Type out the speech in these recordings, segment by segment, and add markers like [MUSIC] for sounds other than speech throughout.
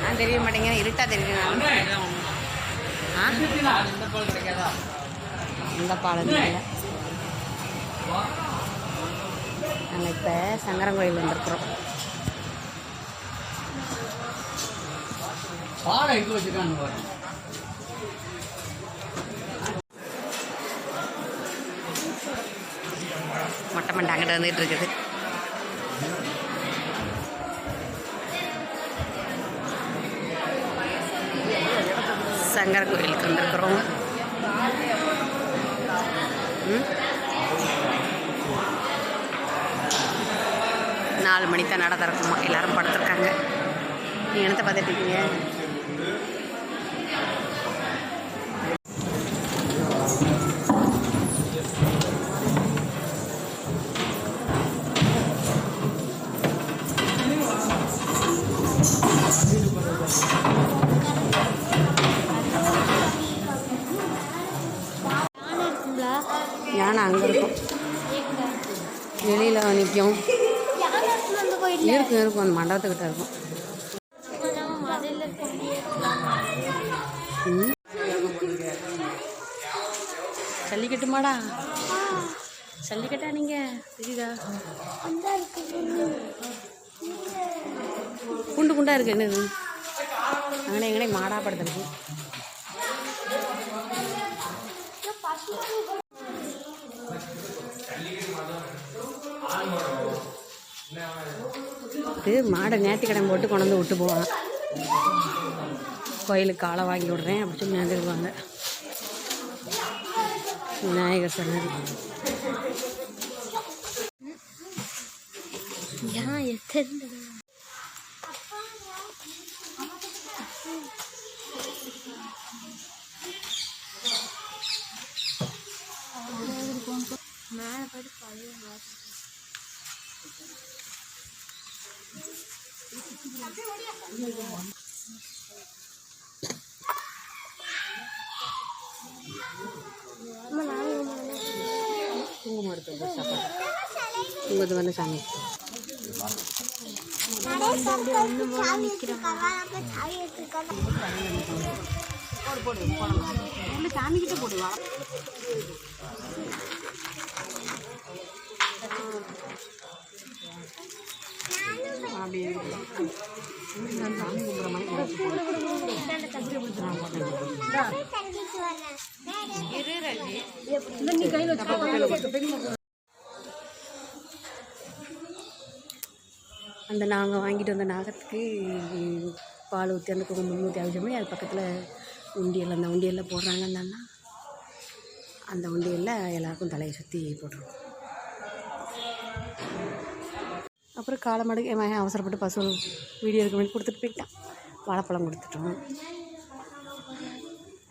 நான் தெரிய மாட்டேங்கிறேன் இருட்டா தெரியும் ஆ? இந்த பாலம் நாங்கள் இப்போ சங்கரங்கோயில் வந்திருக்கிறோம். எங்க மொட்டை மண்டை அங்கிட்ட வந்துட்டு இருக்குது. சங்கர கோயிலுக்கு வந்திருக்கிறோம் நாலு மணி தான் நட திறக்குமா எல்லாரும் படுத்துருக்காங்க. நீ என்னத்தை பார்த்துட்டு இருக்கீங்க? யானை அங்கே இருக்கும். வெளியில் நிற்கும். இருக்கும் இருக்கும். அந்த மண்டபத்துக்கிட்ட இருக்கும். ம். ஜல்லிக்கட்டுமாடா? ஜல்லிக்கட்டா நீங்கள் தெரியுதா? குண்டு குண்டா இருக்கு என்னது? அங்கே எங்கனே மாடா படுத்துருக்கு இது மாடை ஞாயிற்றுக்கிழமை போட்டு கொண்டு வந்து விட்டு போவான். கோயிலுக்கு காலை வாங்கி விடுறேன் அப்படி சொல்லி நேர்ந்துக்குவாங்க விநாயகர் சன்னதி. குங்குமம் எடுத்து சாப்பாடு குங்குமத்து வந்து சாமி சாமி கிட்ட போடுவா அப்படி சாமி கும்பிட்ற மாதிரி அந்த நாங்கள் வாங்கிட்டு வந்த நாகத்துக்கு பால் ஊற்றி அந்த குங்குமம் ஊற்றி அவிச்ச மாதிரி அது பக்கத்தில் உண்டியல் அந்த உண்டியலில் போடுறாங்க அந்த அண்ணா. அந்த உண்டியலில் எல்லாருக்கும் தலையை சுற்றி போட்டுருவோம். அப்புறம் காலமாடு என் மகன் அவசரப்பட்டு பசு வீடியோ எடுக்க வேண்டி கொடுத்துட்டு போயிட்டான். வாழைப்பழம் கொடுத்துட்டோம்.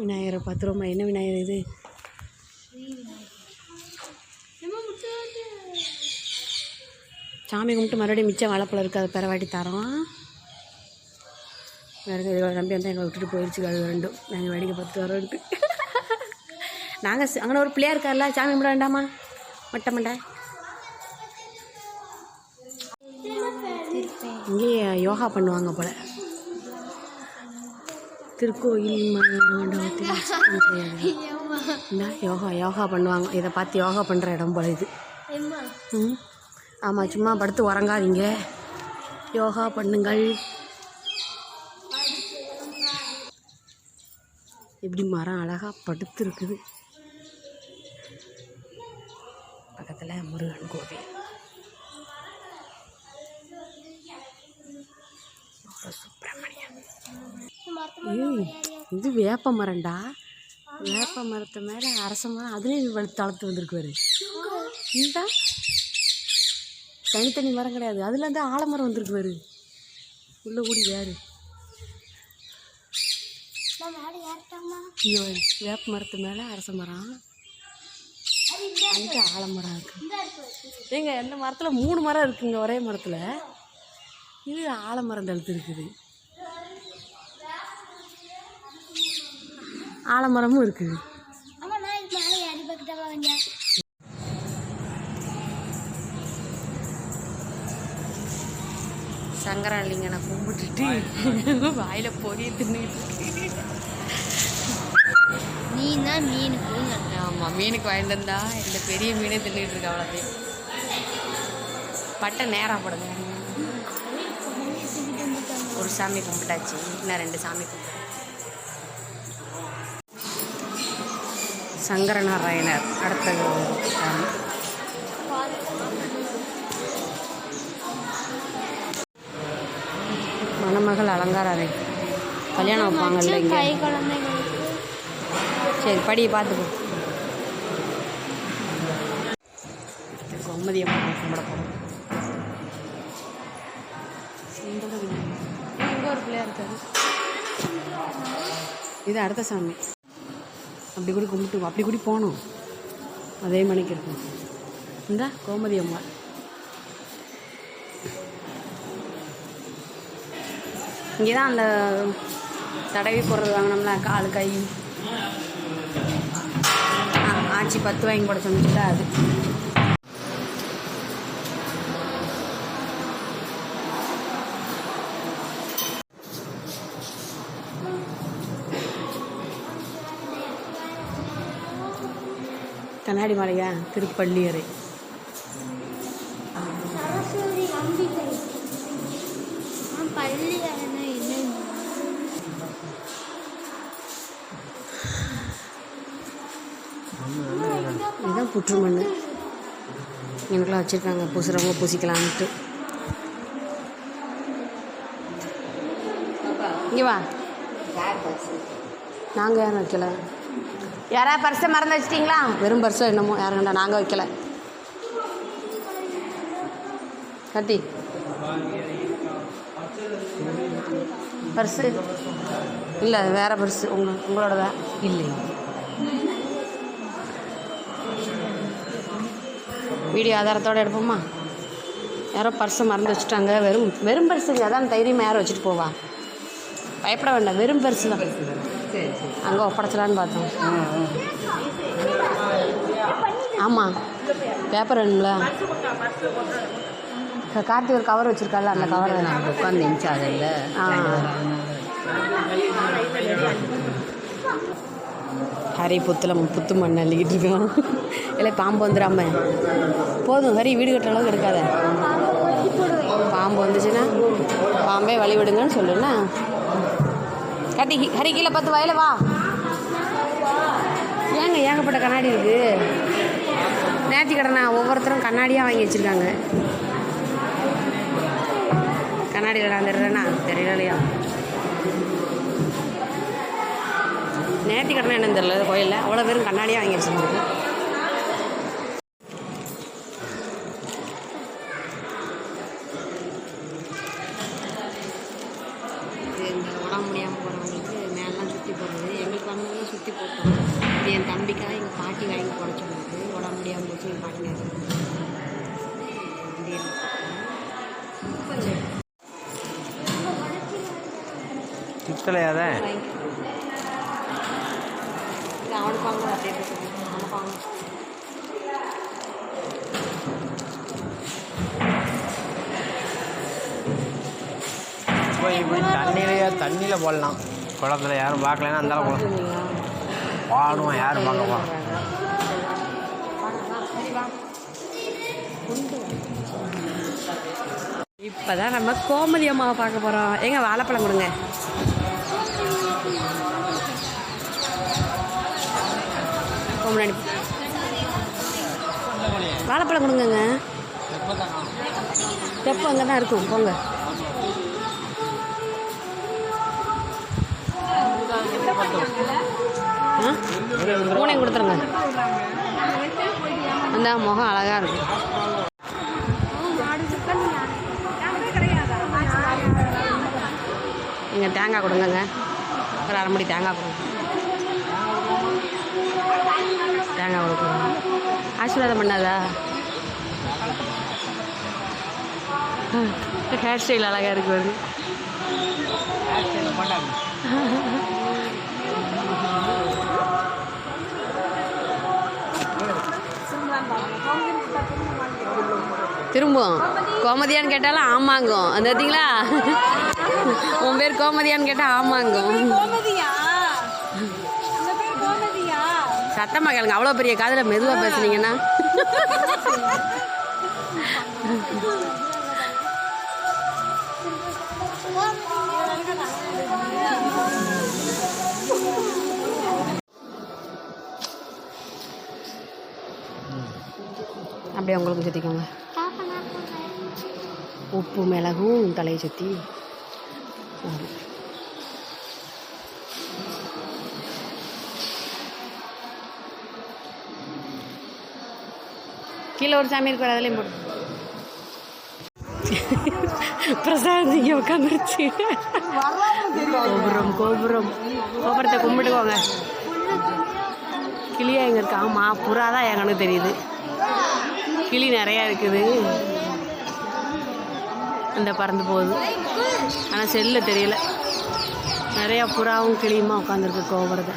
விநாயகரை பார்த்துருவோமா? என்ன விநாயகர் இது? சாமி கும்பிட்டு மறுபடியும் மிச்சம் வாழைப்பழம் இருக்குது அதை பெறவாட்டி தரோம். வேறு இதில் நம்பி வந்தால் எங்களை விட்டுட்டு போயிடுச்சு அது ரெண்டும். நாங்கள் வேடிக்கை பார்த்துட்டு இருக்குது நாங்கள் அங்கே ஒரு பிள்ளையா இருக்கார்ல சாமி கும்பிட வேண்டாமா? மட்டை மண்டை. இங்கேயே யோகா பண்ணுவாங்க போல. திருக்கோயில் மண்டபத்தில் யோகா யோகா பண்ணுவாங்க. இதை பார்த்து யோகா பண்ணுற இடம் போல இது. ம்? ஆமாம் சும்மா படுத்து உறங்காதீங்க. யோகா பண்ணுங்கள். எப்படி மரம் அழகாக படுத்து இருக்குது பக்கத்தில் முருகன் கோவில். இது வேப்ப மரம்டா. வேப்ப மரத்து மேலே அரச மரம் அதுலேயும் தளர்த்து வந்திருக்கு பாரு இந்தா. தனித்தனி மரம் கிடையாது. அதில் இருந்து ஆலமரம் வந்திருக்கு பாரு உள்ள கூடி பாரு வேப்ப மரத்து மேலே அரச மரம். அங்கே ஆலமரம் இருக்கு. ஏங்க இந்த மரத்தில் மூணு மரம் இருக்குங்க ஒரே மரத்தில். இது ஆலமரம் தழுத்து இருக்குது. ஆலமரமும் இருக்குது சங்கரலிங்கனை கும்பிட்டுட்டு வாயில் பொரிய தின்னுட்டு மீனா மீனுக்கு. ஆமாம் மீனுக்கு வாங்கிட்டு வந்தா இந்த பெரிய மீனே தின்னுட்டு இருக்கா அவ்வளோதையும் பட்டை நேராக போடுங்க. ஒரு சாமி கும்பிட்டாச்சு. இன்னும் ரெண்டு சாமி கும்பிட்டு. சங்கரநாராயணர் அடுத்தது சாமி. மணமகள் அலங்கார அறை. கல்யாணம் வைப்பாங்கல்ல இங்கே சரி படி பார்த்துக்கோ. கோமதி அம்மா கும்பிட போகிறோம் இங்கே ஒரு பிள்ளையா இருக்காரு. இது அடுத்த சாமி. அப்படி கூட கும்பிட்டு அப்படி கூட போகணும். அதே மணிக்கு இருக்கும். இந்த கோமதி அம்மா. இங்கே தான் அந்த தடவி போடுறது வாங்கினோம்ல கால் கை. ஆச்சி பத்து வாங்கி கூட சொன்னிச்சுல அது. கண்ணாடி மாளிகா திருப்பள்ளியறை சரஸ்வதி அம்பிகை. ஆ, பள்ளி அரணை இல்லை இதுதான் புற்றுமண் எனக்குலாம் வச்சுருக்காங்க. பூசுறவங்க பூசிக்கலான்ட்டு இங்கே வா. நாங்கள் யாரும் வைக்கல. யாரா பர்ஸை மறந்து வச்சிட்டிங்களா? வெறும் பர்ஸோ என்னமோ யாருங்கண்டா நாங்கள் வைக்கல. கத்தி பர்ஸு? இல்லை வேறு பர்ஸு. உங்க உங்களோடதா? இல்லை வீடியோ ஆதாரத்தோடு எடுப்போமா? யாரோ பர்ஸை மறந்து வச்சுட்டாங்க. வெறும் வெறும் பர்ஸுங்க அதான் தைரியமாக யாரும் வச்சுட்டு போவா. பயப்பட வேண்டாம் வெறும் பர்ஸு தான். அங்கே ஒப்படைச்சலான்னு பார்த்தோம். ஆமாம் பேப்பர் வேணுங்களா க- கார்த்தி ஒரு கவர் வச்சுருக்கால அந்த கவர் உட்காந்து நினச்சாதில்ல ஆ. ஹரி புத்தில் புத்து மண் அள்ளிக்கிட்டு இருக்கான் இல்லை பாம்பு வந்துடாம. போதும் ஹரி வீடு கட்டுற அளவுக்கு எடுக்காத பாம்பு வந்துச்சுன்னா பாம்பே வழிவிடுங்கன்னு சொல்லுண்ணா கட்டி ஹரி கீழே பத்து வயல வா. ஏங்க ஏகப்பட்ட கண்ணாடி இருக்கு. நேத்தி கடனா ஒவ்வொருத்தரும் கண்ணாடியாக வாங்கி வச்சுருக்காங்க. கண்ணாடி நான் தெரியலண்ணா தெரியலையா? நேர்த்தி கடனை என்னன்னு தெரியல கோயிலில். அவ்வளோ பேரும் கண்ணாடியாக வாங்கி வச்சுருந்தாங்க. உடம்பு முடியாமல் போகிறவங்களுக்கு மேலாம் சுற்றி போடுறது. எங்களுக்கு வந்தவங்க சுற்றி போட்டோம் இது என் தம்பிக்காக எங்கள் பாட்டி வாங்கி போட சொன்னது உடம்பு முடியாமல் போச்சு எங்கள் பாட்டி வாங்கி சுத்தலையாத வாங்க தண்ணியில் போடலாம். குளத்துல யாரும் பார்க்கலன்னா அந்த குளம் பாடுவோம் யாரும் பார்க்க இப்போ தான் நம்ம கோமதி அம்மாவை பார்க்க போகிறோம் எங்க வாழைப்பழம் கொடுங்க. முன்னாடி வாழைப்பழம் கொடுங்கங்க. எப்போ அங்கே தான் இருக்கும்? போங்க. ஆ? பூனையும் கொடுத்துருங்க. அந்த முகம் அழகாக இருக்கும் நீங்கள் தேங்காய் கொடுங்கங்க. ஒரு அரை மணி தேங்காய் கொடுங்க. தேங்காய் அவளுக்கு ஆசீர்வாதம் பண்ணாதா? ஹேர் ஸ்டைல் அழகாக இருக்கு வருது திரும்பும் கோமதியான்னு கேட்டாலும் ஆமாங்கும். அந்த பார்த்தீங்களா உன் பேர் கோமதியான்னு கேட்டால் ஆமாங்கும். சத்தமாக கேளுங்க. அவ்வளோ பெரிய காதில் மெதுவாக பேசுனீங்கன்னா. அப்படியே உங்களுக்கு சுற்றிக்கோங்க உப்பு மிளகும் தலையை சுற்றி கீழே ஒரு சாமி இருக்கு அதுலேயும் போடு. [LAUGHS] பிரசாந்த் இங்கே உட்காந்துருச்சு கோபுரம் கோபுரம். கோபுரத்தை கும்பிட்டுக்கோங்க. கிளியா எங்கே இருக்கு? ஆமாம் புறா தான் என் தெரியுது. கிளி நிறையா இருக்குது. அந்த பறந்து போகுது. ஆனால் செல்ல தெரியல. நிறையா புறாவும் கிளியுமா உட்காந்துருக்கு கோபுரத்தை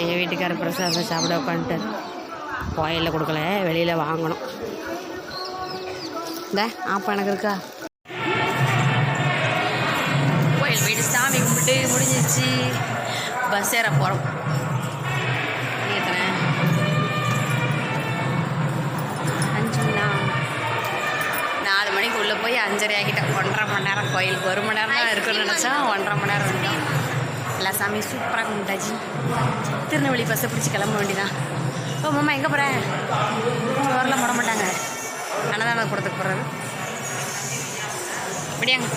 எங்கள் வீட்டுக்காரர் பிரசாதம் சாப்பிட உட்காந்துட்டார். கோயிலில் கொடுக்கல வெளியில் வாங்கணும். இந்த ஆப்பா எனக்கு இருக்கா? கோயில் போயிட்டு சாமி கும்பிட்டு முடிஞ்சிச்சு பஸ் ஏற போகிறோம் நாலு மணிக்கு உள்ளே போய் அஞ்சரை ஆகிட்டேன் ஒன்றரை மணி நேரம் கோயிலுக்கு. ஒரு மணி நேரம் தான் இருக்குன்னு நினச்சா ஒன்றரை மணி நேரம் இருக்கும். எல்லா சாமியும் சூப்பராக கும்பிட்டாச்சு. திருநெல்வேலி பஸ்ஸை பிடிச்சி கிளம்ப வேண்டிதான் ஓ மாமா எங்கே போகிறேன் வரலாம் போட மாட்டாங்க. அன்னதானம் கொடுத்துக்கு போகிறது அப்படியாங்க.